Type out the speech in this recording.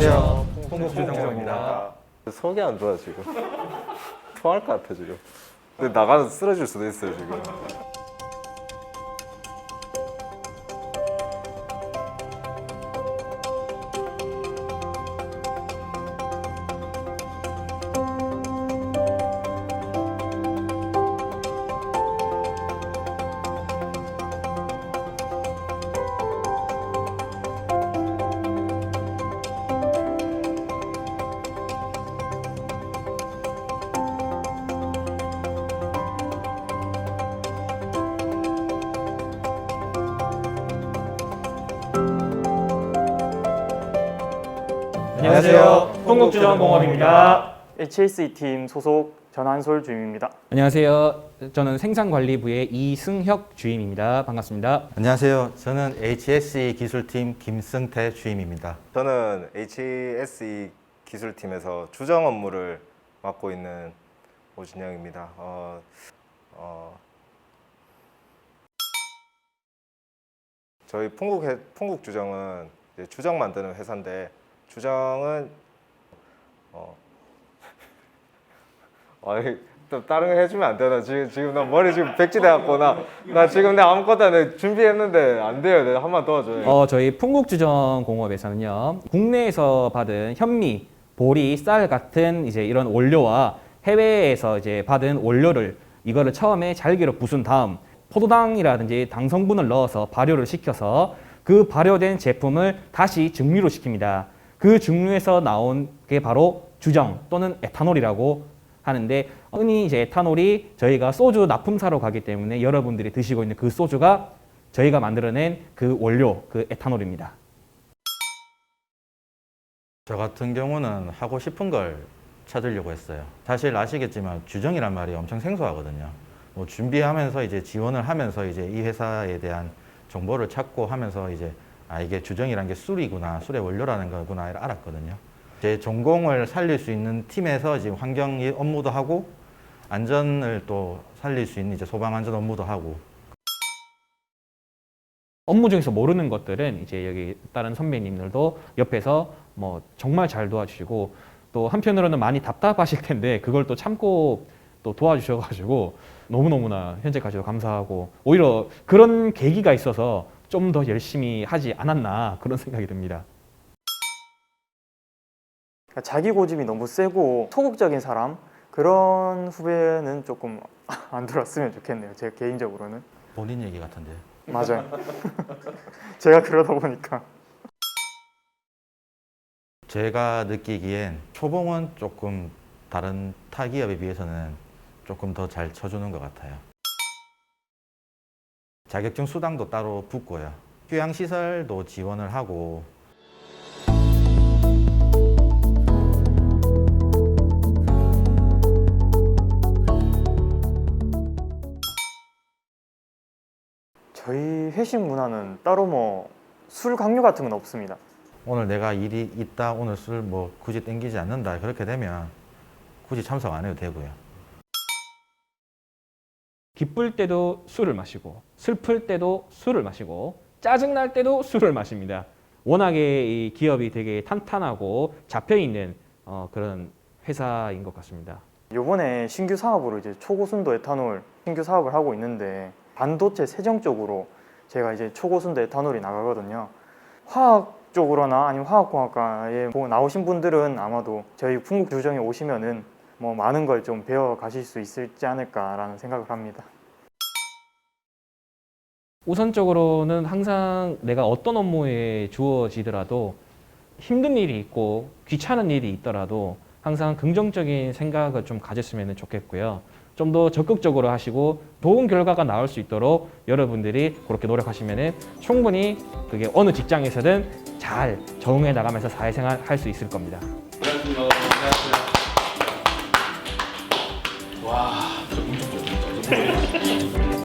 안녕하세요. 홍국주정입니다. 속이 안 좋아 지금. 토할 것 같아 지금. 근데 나가서 쓰러질 수도 있어요 지금. 안녕하세요. 홍국주정공업입니다. HSE 팀 소속 전한솔 주임입니다. 안녕하세요. 저는 생산관리부의 이승혁 주임입니다. 반갑습니다. 안녕하세요. 저는 HSE 기술팀 김승태 주임입니다. 저는 HSE 기술팀에서 주정 업무를 맡고 있는 오진영입니다. 어, 어, 저희 풍국 해- 풍국 주정은 이제 주정 만드는 회사인데 주정은 어, 아니 또 다른 거 해주면 안 되나 지금 지금 나 머리 지금 백지 돼갖고 나나 지금 내 아무것도 안 해. 준비했는데 안 돼요. 내가 한 번 도와줘요. 어, 저희 풍국주정공업에서는요, 국내에서 받은 현미, 보리, 쌀 같은 이제 이런 원료와 해외에서 이제 받은 원료를 이거를 처음에 잘기로 부순 다음 포도당이라든지 당 성분을 넣어서 발효를 시켜서 그 발효된 제품을 다시 증류로 시킵니다. 그 증류에서 나온 게 바로 주정 또는 에탄올이라고 하는데 흔히 이제 에탄올이 저희가 소주 납품사로 가기 때문에 여러분들이 드시고 있는 그 소주가 저희가 만들어낸 그 원료, 그 에탄올입니다. 저 같은 경우는 하고 싶은 걸 찾으려고 했어요. 사실 아시겠지만 주정이란 말이 엄청 생소하거든요. 뭐 준비하면서 이제 지원을 하면서 이제 이 회사에 대한 정보를 찾고 하면서 이제 아 이게 주정이란 게 술이구나, 술의 원료라는 거구나 알았거든요. 제 전공을 살릴 수 있는 팀에서 지금 환경 업무도 하고 안전을 또 살릴 수 있는 이제 소방 안전 업무도 하고 업무 중에서 모르는 것들은 이제 여기 다른 선배님들도 옆에서 뭐 정말 잘 도와주시고 또 한편으로는 많이 답답하실 텐데 그걸 또 참고 또 도와주셔가지고 너무너무나 현재까지도 감사하고 오히려 그런 계기가 있어서 좀 더 열심히 하지 않았나 그런 생각이 듭니다. 그러니까 자기 고집이 너무 세고 소극적인 사람 그런 후배는 조금 안 들었으면 좋겠네요. 제 개인적으로는 본인 얘기 같은데. 맞아요. 제가 그러다 보니까 제가 느끼기엔 초봉은 조금 다른 타 기업에 비해서는 조금 더 잘 쳐주는 것 같아요. 자격증 수당도 따로 붙고요. 휴양 시설도 지원을 하고 저희 회식 문화는 따로 뭐 술 강요 같은 건 없습니다. 오늘 내가 일이 있다 오늘 술 뭐 굳이 땡기지 않는다 그렇게 되면 굳이 참석 안 해도 되고요. 기쁠 때도 술을 마시고 슬플 때도 술을 마시고 짜증 날 때도 술을 마십니다. 워낙에 이 기업이 되게 탄탄하고 잡혀 있는 어, 그런 회사인 것 같습니다. 요번에 신규 사업으로 이제 초고순도 에탄올 신규 사업을 하고 있는데 반도체 세정 쪽으로 제가 이제 초고순도 에탄올이 나가거든요. 화학 쪽으로나 아니면 화학공학과에 뭐 나오신 분들은 아마도 저희 풍국 주정에 오시면은 뭐 많은 걸 좀 배워 가실 수 있을지 않을까라는 생각을 합니다. 우선적으로는 항상 내가 어떤 업무에 주어지더라도 힘든 일이 있고 귀찮은 일이 있더라도 항상 긍정적인 생각을 좀 가졌으면 좋겠고요. 좀 더 적극적으로 하시고 좋은 결과가 나올 수 있도록 여러분들이 그렇게 노력하시면 충분히 그게 어느 직장에서든 잘 적응해 나가면서 사회생활 할 수 있을 겁니다. Yeah.